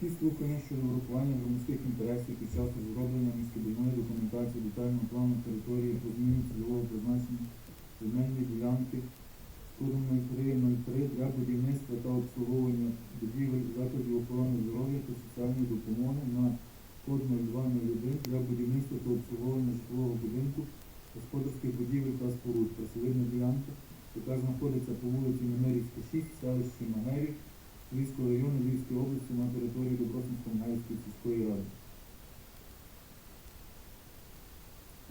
Громадські слухання щодо врахування громадських інтересів під час розроблення містобудівної документації детального плану території по зміні цільового призначення земельної ділянки кодом 0303 для будівництва та обслуговування будівель закладів охорони здоров'я та соціальної допомоги на код 0201 для будівництва та обслуговування житлового будинку, господарських будівель та споруд. Присадибна ділянка, яка знаходиться по вулиці Немирівська, 6, селищі Магерів, Львівського району Львівської області на території Добросинсько-Магерівської сільської ради.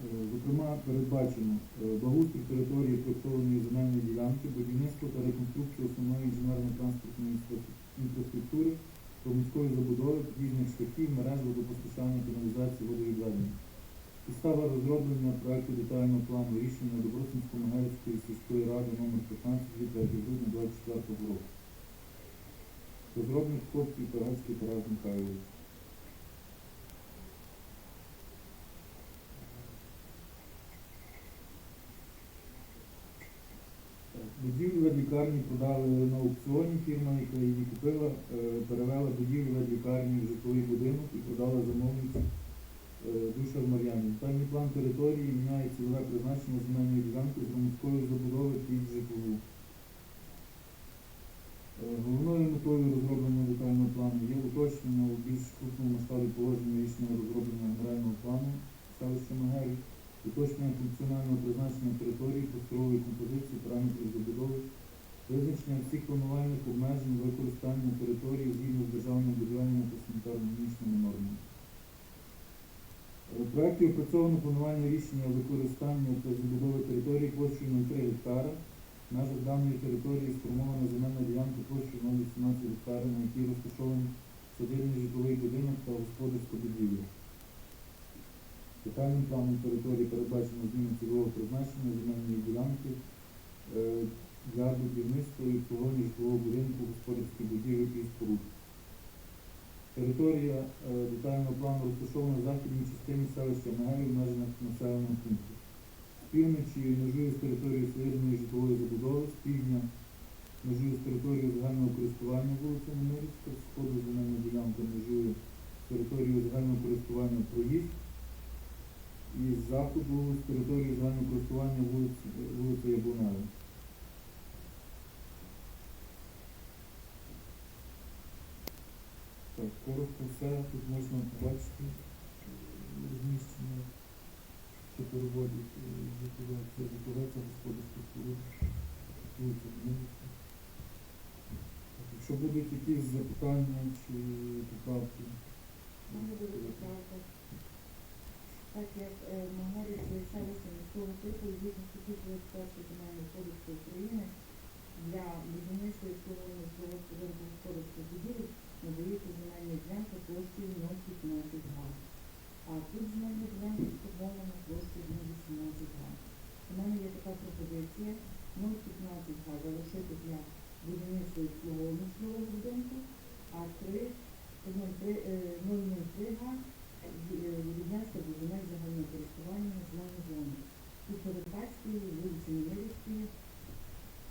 Е, Зокрема, передбачено е, благоустрій території проектованої земельної ділянки, будівництво та реконструкцію основної інженерно-транспортної інфраструктури, проміської забудови, під'їзних шляхів, мереж водопостачання, каналізації, водовідведення. Підстава розроблення проекту детального плану рішення Добросинсько-Магерівської сільської ради номер 15 від 3 грудня 2024 року. Розробник КОП Півторацький Тарас Михайлович. Будівлю лікарні продали на аукціоні фірма, яка її купила, е, перевела будівлю лікарні в житловий будинок і продала замовниці е, Душа Мар'яні. Детальний план території міняє цільове призначення земельної ділянки з громадської забудови під житлову. Е, метою розроблення детального плану є уточнення у більш крупному масштабі положення річного розроблення генерального плану селища Магері, уточнення функціонального призначення території, просторової композиції, параметрів забудови, визначення всіх планувальних обмежень використання території згідно з державними будівельними та санітарно-технічними нормами. Е, У проекті опрацьовано планування рішення використання та забудови території площею 0,3 гектара. В межах даної території сформована земельна ділянка площею 0,18 гектара, на якій розташований садибний житловий будинок та господарська будівля. Детальним планом території передбачено зміни цільового призначення земельної ділянки е, для будівництва і обслуговування житлового будинку, господарських будівель і споруд. Територія е, детального плану розташована в західній частині селища Мегелі в межах населеного пункту. Півночі межує з територією середньої житлової забудови, з півдня межує з територією загального користування вулиця Немирівська, з сходу земельна ділянка межує з територією загального користування проїзд, і з заходу з територією загального користування вулиць, вулиця Яблунева. Так, коротко все, тут можна побачити е, розміщення, що переводять житлове, це житлове, це господарське споруди, Якщо будуть якісь запитання чи поправки, Мене буде поправка. Так як е, Магорі селище міського типу згідно статті 21 Земельного кодексу України для будівництва і обслуговування житлового будинку господарських будівель надається земельна ділянка площею 0,15 га. А тут земельна ділянка сформована площею 0,18 га. У мене є така пропозиція 0,15 га залишити для будівництва і обслуговування житлового будинку, а 3 0,03 е, 0,03 га віднести до земель загального користування зеленої зони. І передбачити вулиці Немирівської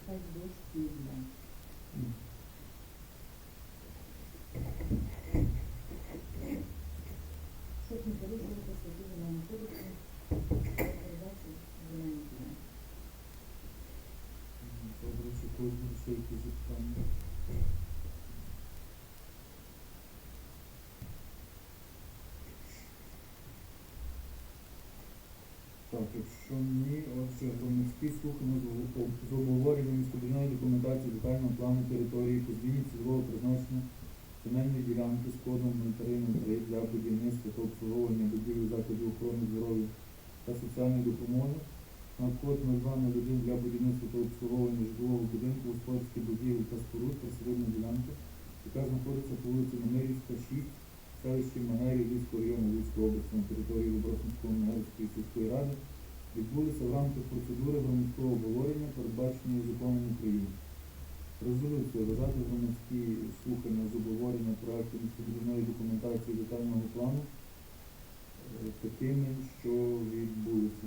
та вздовж цієї ділянки. м, не порушувати статті земельного кодексу, передачі земельної ділянки. м, добре, чи когось будуть ще Так, якщо ні, отже, громадські слухання з об- з обговорення документації детального плану території по зміні цільового призначення земельної ділянки з кодом 0303 для будівництва та обслуговування будівель закладів охорони здоров'я та соціальної допомоги на код 0201 для будівництва та обслуговування житлового будинку, господарських будівель та споруд та середня ділянка, яка знаходиться по вулиці Немирівська, 6, в селищі Магері Львівського району Львівської області на території Добросинської Магерівської сільської ради, відбулися в рамках процедури громадського обговорення, передбаченої законом України. Резолюція вважати громадські слухання з обговорення проекту містобудівної документації детального плану е, такими, що відбулися.